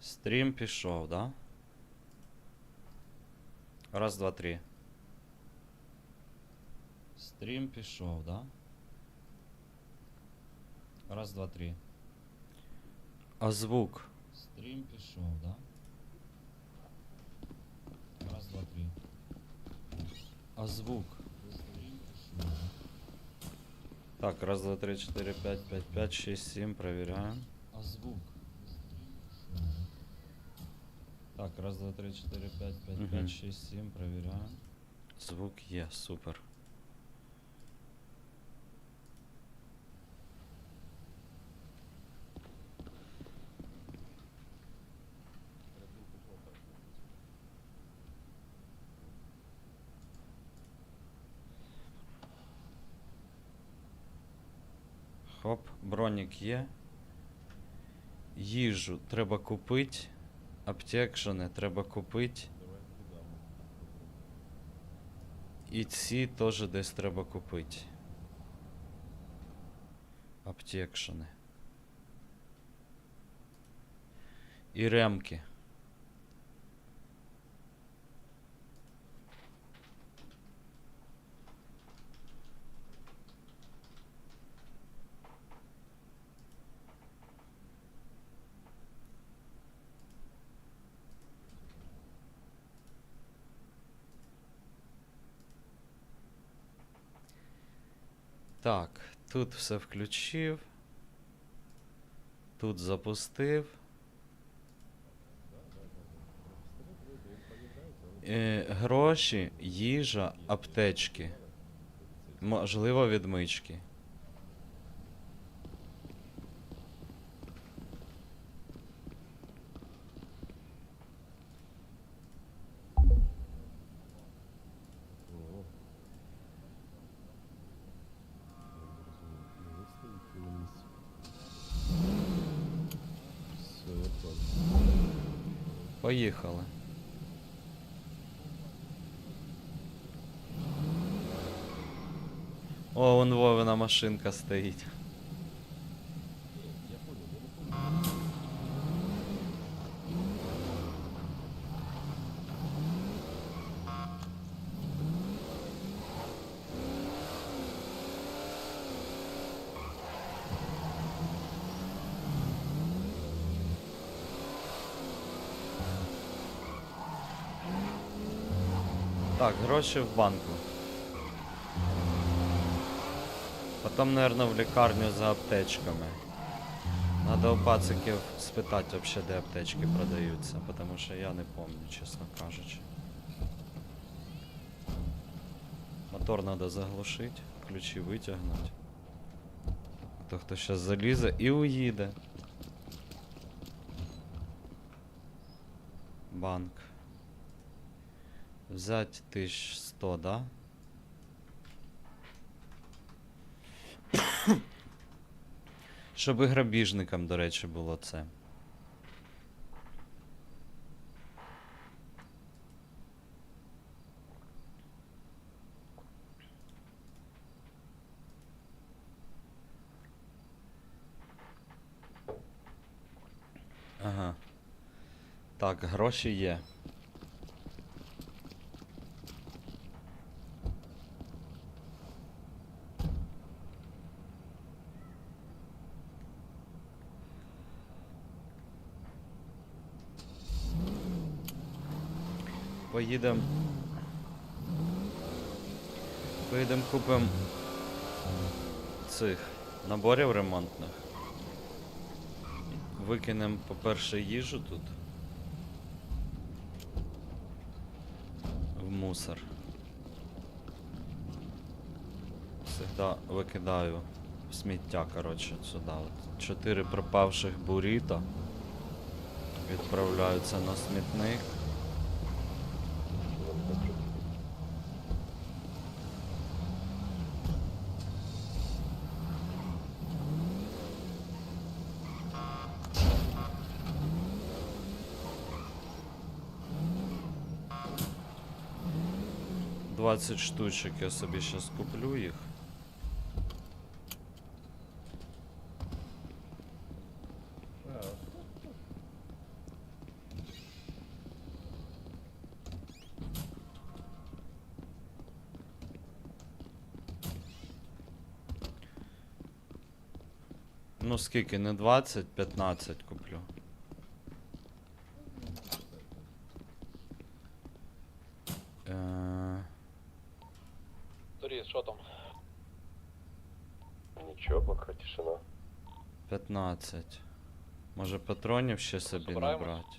Стрім пішов, да? Раз, два, три. Стрім пішов, да? Раз, два, три. А звук? Стрім пішов, да? Раз, два, три. А звук? Стрім пішов. Так, раз, два, три, четыре, пять, пять, пять, шесть, семь, проверяем. А звук? Так, раз, два, три, четыре, пять, пять, Мгм. пять, шесть, семь, проверяем. Звук є, супер. Хоп, бронік є. Їжу треба купити. Аптек же не треба купити. І ці теж десь треба купити. Аптекшени. І ремки. Так, тут все включив. Тут запустив. Е, гроші, їжа, аптечки. Можливо, відмички. О. Не стоїть на місці. Все, я понял. Поїхали. О, вон Вовина машинка стоїть. Я понял, я не понял. Так, гроші в банку. Потім, наверное, в лікарню за аптечками. Надо у пациків спитати вообще, де аптечки продаються, потому що я не помню, чесно кажучи. Мотор надо заглушити, ключі витягнути. То хто зараз залізе і уїде. Банк. Взять 1100, да? Щоб і грабіжникам, до речі, було це. Ага. Так, гроші є. Поїдем. Поїдем купим цих наборів ремонтних. Викинем, по-перше, їжу тут. В мусор. Всегда викидаю сміття, коротше, сюди. От. Чотири пропавших буріто відправляються на смітник. 20 штучок, я собі зараз куплю їх. Ну скільки, не 20, 15 куплю. Е, Туріст, що там? Нічого, поки тишина. 15. Може патронів ще собі Збираємось? набрати?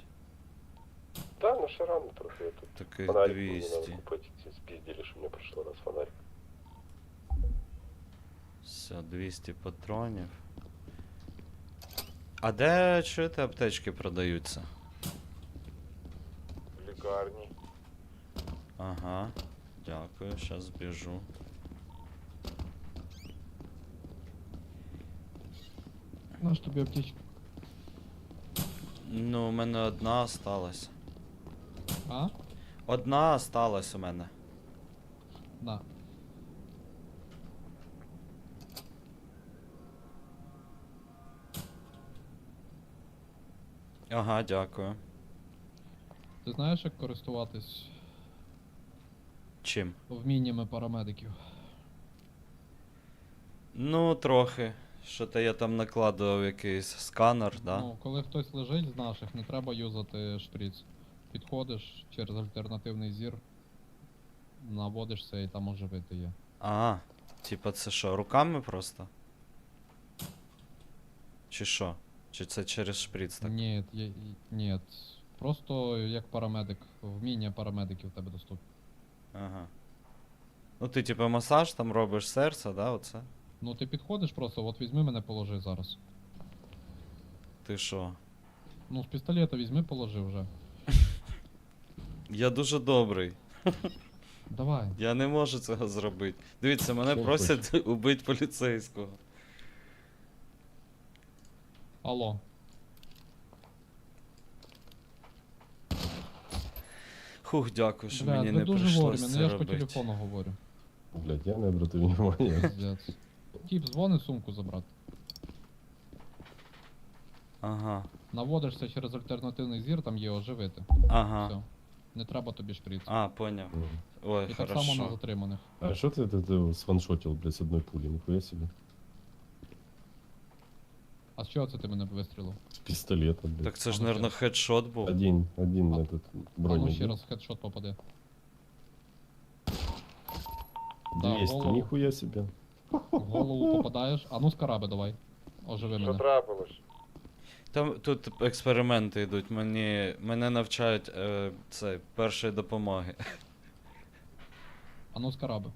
Та, ну ще рано трохи я тут. Таких Фонарик мені 200. купити. Ці спіздили, що мені прийшло раз фонарик. Все, 200 патронів. А де чуєте аптечки продаються? В лікарні. Ага. Дякую, зараз біжу. Наш тобі аптечка. Ну, у мене одна осталась. А? Одна осталась у мене. Да. Ага, дякую. Ти знаєш, як користуватись Чим? вміннями парамедиків? Ну, трохи. Що то я там накладував якийсь сканер, да? Ну, коли хтось лежить з наших, не треба юзати шприц. Підходиш через альтернативний зір, наводишся і там оживити є. А, типа це що, руками просто? Чи що? Чи це через шприц так? Ні, і- ні. Просто як парамедик, вміння парамедиків в тебе доступні. Ага. Ну ти типа масаж там робиш серце, да, оце? Ну ти підходиш просто, от візьми мене положи зараз. Ти що? Ну, з пістолета візьми, положи вже. Я дуже добрий. Давай. Я не можу цього зробити. Дивіться, мене Що просять убити поліцейського. Алло. Хух, дякую, що Бля, мені ви не дуже прийшлось вовремя, це ну я ж по робити. телефону говорю. Блядь, я не обратив внимания. Пиздец. Тіп, дзвони сумку забрати. Ага. Наводишся через альтернативний зір, там є оживити. Ага. Все. Не треба тобі шприц. А, поняв. Мгм. Ой, І так само на затриманих. А що ти, ти, ти сваншотил, блядь, з одної пулі? Ніхуя собі. А з чого це ти мене вистрілив? З пістолета, блядь. Так це ж, ну хедшот був. Один, один А- этот А ну бронік. ще раз хедшот попаде. Да, 200, голову. ніхуя себе. В голову попадаєш. А ну з караби давай. Оживи мене. трапилось? Там тут експерименти йдуть. Мені мене навчають е, це першої допомоги. А ну з караби.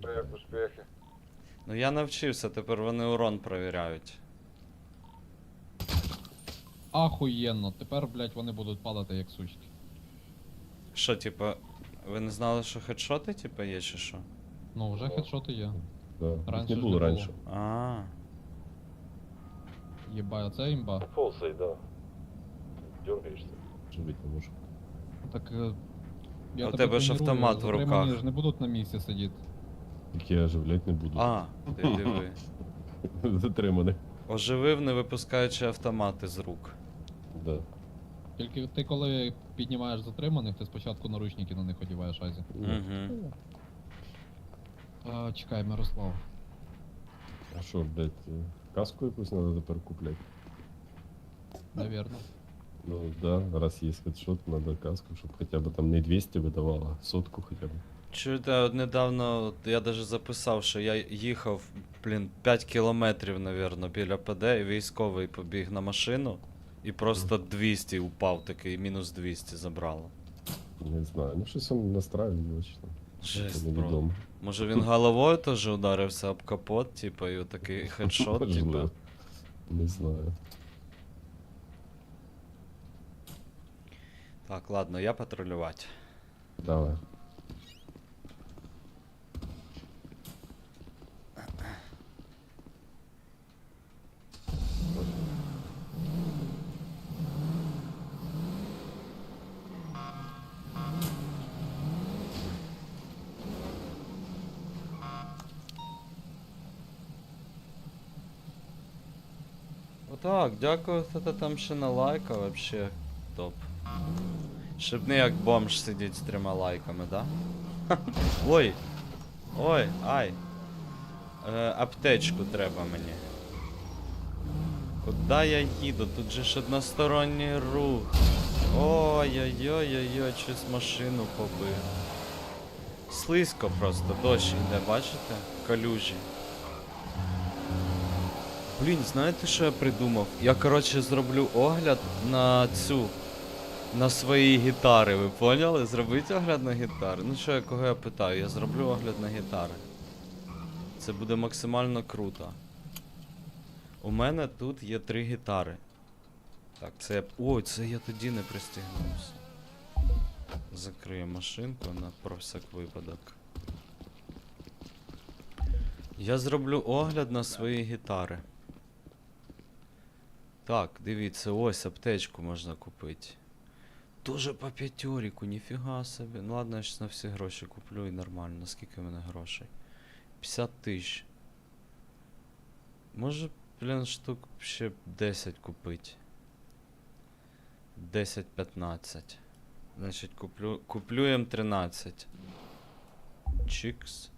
Як успіхи? Ну я навчився, тепер вони урон перевіряють. Ахуєнно. Тепер, блять, вони будуть падати як сучки. Що, типа, ви не знали, що хедшоти, типа, є чи що? Ну, вже хедшоти є. Да. їх Раніше не ж було не раніше. А, Єбай, це імба. Ползай, да. Дергаешься. Живить не можу. Так. е, Я А у тебе тебе ж тренірую, автомат в затримані руках. ж не будуть на місці сидіти. Так я оживлять не буду. а, ти диви. Затриманий. Оживив, не випускаючи автомати з рук. Да. Тільки ти коли піднімаєш затриманих, ти спочатку наручники на них одіваєш, Азі. Угу. А, чекай, Мирослав. А що, блядь, каску якусь треба тепер купляти? Навірно. Ну да, раз є хедшот, надо каску, щоб хоча б там не 200 видавала, а сотку хоча б. Чуєте, от недавно от я даже записав, що я їхав, блін, 5 кілометрів, навірно, біля ПД, і військовий побіг на машину, і просто 200 упав такий, мінус 200 забрало. Не знаю, ну щось він настраює точно. Жесть, бро. Може він головою теж ударився об капот, типу, і такий хедшот, типу. Не знаю. Так, ладно, я патрулювати. Давай. Так, дякую, хто то там ще на лайка, вообще топ. Щоб не як бомж сидіть з трьома лайками, да? Ой! Ой, ай! Е, аптечку треба мені. Куда я їду? Тут же ж односторонній рух. Ой-ой-ой-ой-ой, щось машину побив. Слизько просто, дощ іде, бачите? Калюжі. Блін, знаєте, що я придумав? Я, коротше, зроблю огляд на цю. На свої гітари, ви поняли? Зробіть огляд на гітари. Ну що, я кого я питаю? Я зроблю огляд на гітари. Це буде максимально круто. У мене тут є три гітари. Так, це я. Ой, це я тоді не пристігнувся. Закрию машинку на про всяк випадок. Я зроблю огляд на свої гітари. Так, дивіться, ось аптечку можна купити. Тоже по п'ятьоріку, ніфіга собі. Ну ладно, я щас на всі гроші куплю і нормально. Скільки в мене грошей? 50 тисяч. Може, блін, штук ще 10 купити. 10-15. Значить, куплю, куплю М13. Чикс.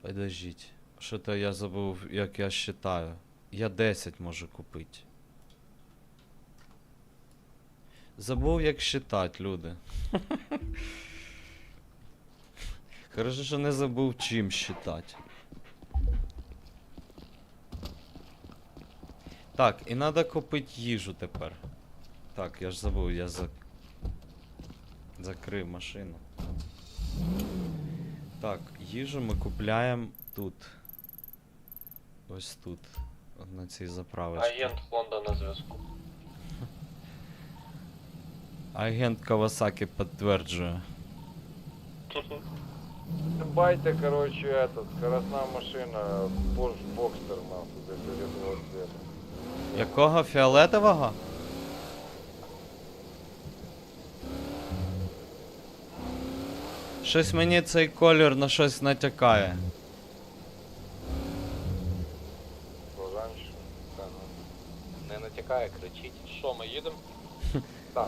Подождіть. Що-то я забув, як я считаю. Я 10 можу купити. Забув, як считать, люди. Хорошо, що не забув чим считать. Так, і треба купити їжу тепер. Так, я ж забув, я за... закрив машину. Так, їжу ми купляємо тут. Ось тут. На цій заправочці. Агент фонда на зв'язку. Агент Кавасаки підтверджує. Байте, короче, этот, скоростная машина, Porsche Boxster, нахуй, без фиолетового цвета. Якого фіолетового? Щось мені цей колір на щось натякає. Натякає, кричить. Що, ми їдемо?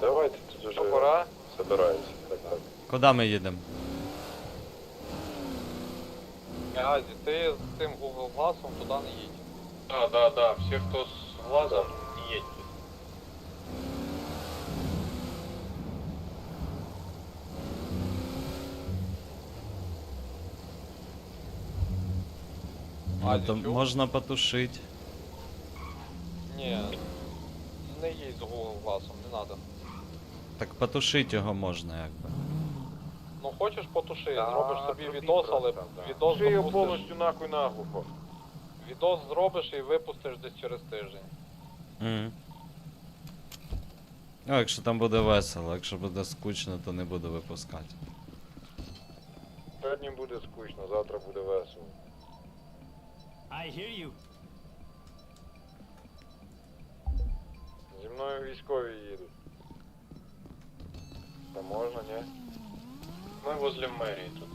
Давайте тут уже пора. собираемся. Так, так. Куди ми їдемо? Газі, ти з цим Google Glass туди не їдь. Да, да, да. Всі, хто з глазом, не їдьте. Ну, Азі, то чув? можна потушити. Ні. Google Glass, не треба. Так потушити його можна якби. Ну хочеш потуши, Да, зробиш собі зроби відос, але да. відос Шию запустиш. повністю нахуй наглухо. Відос зробиш і випустиш десь через тиждень. Угу. Ну, якщо там буде весело, якщо буде скучно, то не буду випускати. Сьогодні буде скучно, завтра буде весело. I hear you. Зі мною військові їдуть. Та можна, ні? Ми возле мерії тут.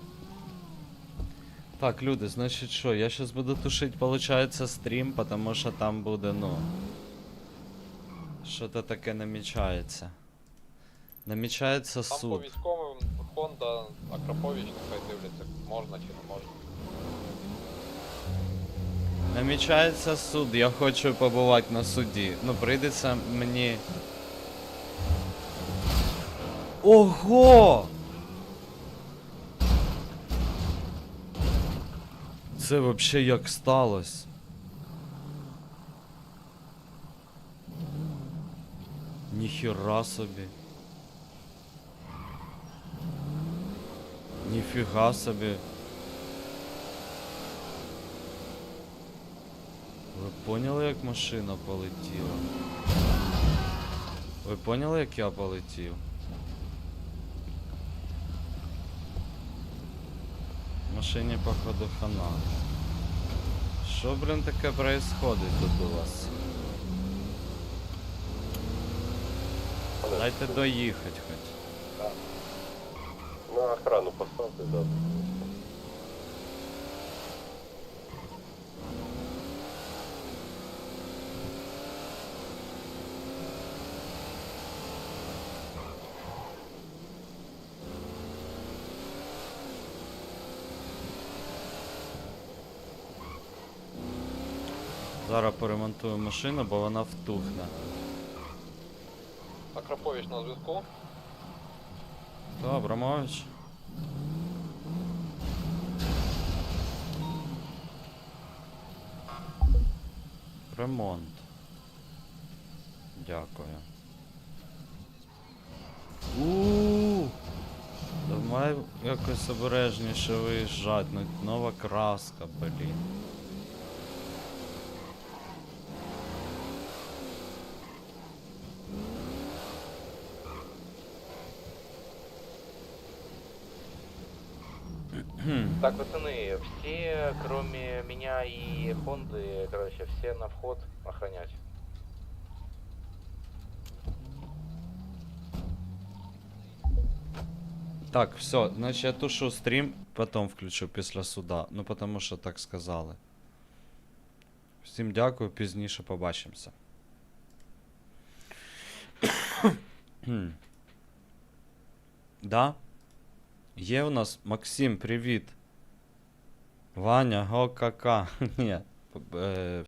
Так, люди, значить що, я зараз буду тушити, получається, стрім, потому що там буде, ну. Що-то таке намічається. Намічається Там по суд. військовим Honda Акрапович нехай дивляться, можна чи не можна. Намічається суд, я хочу побувати на суді. Ну, прийдеться мені. Ого! Це вообще як сталося? Ніхіра собі. Ніфіга собі. Ви поняли, як машина полетіла? Ви поняли, як я полетів? Машині походу хана. Що, блін, таке происходить тут у вас? Дайте доїхати хоч. На охрану поставте, да. Зараз поремонтую машину, бо вона втухне. Акрапович на зв'язку. Хто, Абрамович? Ремонт. Дякую. у Давай якось обережніше виїжджати, нова краска, блін. Так, пацаны, все, кроме меня и Хонды, короче, все на вход охранять. Так, все, значить я тушу стрім, потім включу після суда. Ну, тому що так сказали. Всім дякую, пізніше побачимося. Хм. да? Є у нас Максим, привіт. Ваня, п- е,